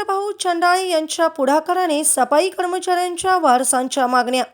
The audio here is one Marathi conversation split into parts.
चंद्रभाऊ चंडाळे यांच्या पुढाकाराने सफाई कर्मचाऱ्यांच्या वारसांच्या मागण्या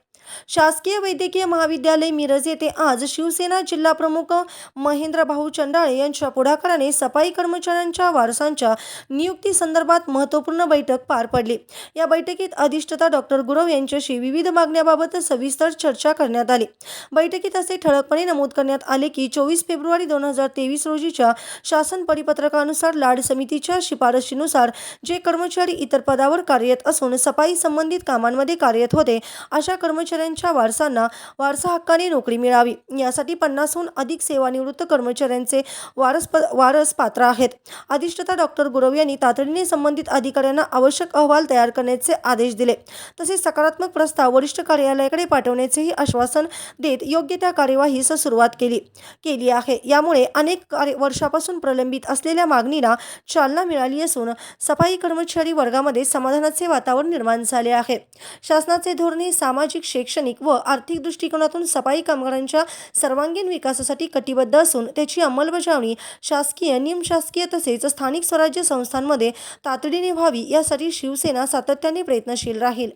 शासकीय वैद्यकीय महाविद्यालय मिरज येथे आज शिवसेना जिल्हा प्रमुख महेंद्र भाऊ चंडाळे यांच्या पुढाकाराने सफाई कर्मचाऱ्यांच्या वारसांच्या नियुक्ती संदर्भात महत्त्वपूर्ण बैठक पार पडली. या बैठकीत अधिष्ठता डॉक्टर गुरव यांच्याशी विविध मागण्याबाबत सविस्तर चर्चा करण्यात आली. बैठकीत असे ठळकपणे नमूद करण्यात आले की चोवीस फेब्रुवारी दोन हजार तेवीस रोजीच्या शासन परिपत्रकानुसार लाड समितीच्या शिफारशीनुसार जे कर्मचारी इतर पदावर कार्यरत असून सफाई संबंधित कामांमध्ये कार्यरत होते अशा कर्मचारी कर्मचाऱ्यांच्या वारसांना वारसा हक्काने नोकरी मिळावी. यासाठी पन्नासहून अधिक सेवानिवृत्त कर्मचाऱ्यांचे वारस वारस पात्र आहेत. अधिष्ठाता डॉक्टर गुरव यांनी तातडीने संबंधित अधिकाऱ्यांना आवश्यक अहवाल तयार करण्याचे आदेश दिले. तसेच सकारात्मक प्रस्ताव वरिष्ठ कार्यालयाकडे पाठवण्याचेही आश्वासन देत योग्य त्या कार्यवाहीस सुरुवात केली केली आहे. यामुळे अनेक कार्य वर्षापासून प्रलंबित असलेल्या मागणीला चालना मिळाली असून सफाई कर्मचारी वर्गामध्ये समाधानाचे वातावरण निर्माण झाले आहे. शासनाचे धोरणे सामाजिक शैक्षणिक शैक्षणिक व आर्थिक दृष्टिकोनातून सफाई कामगारांच्या सर्वांगीण विकासासाठी कटिबद्ध असून त्याची अंमलबजावणी शासकीय निमशासकीय तसेच स्थानिक स्वराज्य संस्थांमध्ये तातडीने व्हावी यासाठी शिवसेना सातत्याने प्रयत्नशील राहील.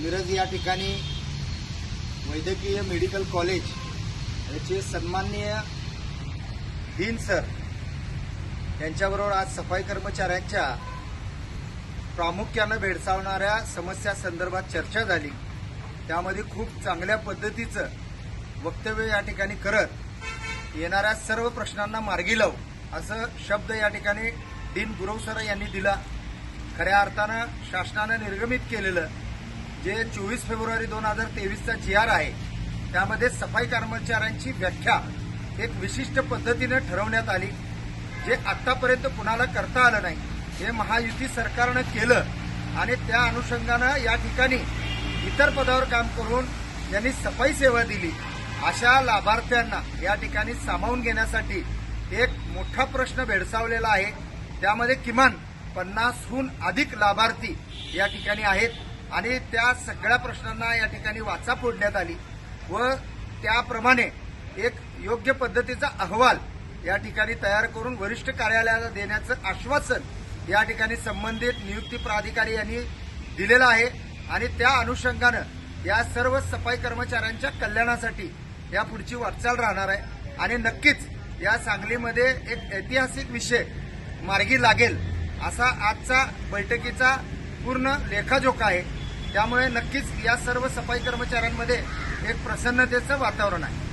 मिरज या ठिकाणी वैद्यकीय मेडिकल कॉलेज याचे सन्माननीय डीन सर यांच्याबरोबर आज सफाई कर्मचाऱ्यांच्या प्रामुख्यानं भेडसावणाऱ्या समस्या संदर्भात चर्चा झाली. त्यामध्ये खूप चांगल्या पद्धतीचं वक्तव्य या ठिकाणी करत येणाऱ्या सर्व प्रश्नांना मार्गी लावू असं शब्द या ठिकाणी डीन गुरवसर यांनी दिला. खऱ्या अर्थानं शासनानं निर्गमित केलेलं जे चोवीस फेब्रुवारी दोन हजार तेवीसचा जी आर आहे त्यामध्ये सफाई कर्मचाऱ्यांची व्याख्या एक विशिष्ट पद्धतीनं ठरवण्यात आली जे आतापर्यंत कुणाला करता आलं नाही. हे महायुती सरकारनं केलं आणि त्या अनुषंगानं या ठिकाणी इतर पदावर काम करून ज्यांनी सफाई सेवा दिली. अशा लाभार्थ्यांना या ठिकाणी सामावून घेण्यासाठी एक मोठा प्रश्न भेडसावलेला आहे. त्यामध्ये किमान पन्नासहून अधिक लाभार्थी या ठिकाणी आहेत आणि त्या सगळ्या प्रश्नांना या ठिकाणी वाचा फोडण्यात आली व त्याप्रमाणे एक योग्य पद्धतीचा अहवाल या ठिकाणी तयार करून वरिष्ठ कार्यालयाला देण्याचं आश्वासन या ठिकाणी संबंधित नियुक्ती प्राधिकारी यांनी दिलेलं आहे आणि त्या अनुषंगानं या सर्व सफाई कर्मचाऱ्यांच्या कल्याणासाठी या पुढची वाटचाल राहणार आहे. आणि नक्कीच या सांगलीमध्ये एक ऐतिहासिक विषय मार्गी लागेल असा आजचा बैठकीचा पूर्ण लेखाजोखा आहे. त्यामुळे नक्कीच या सर्व सफाई कर्मचाऱ्यांमध्ये एक प्रसन्नतेचं वातावरण आहे.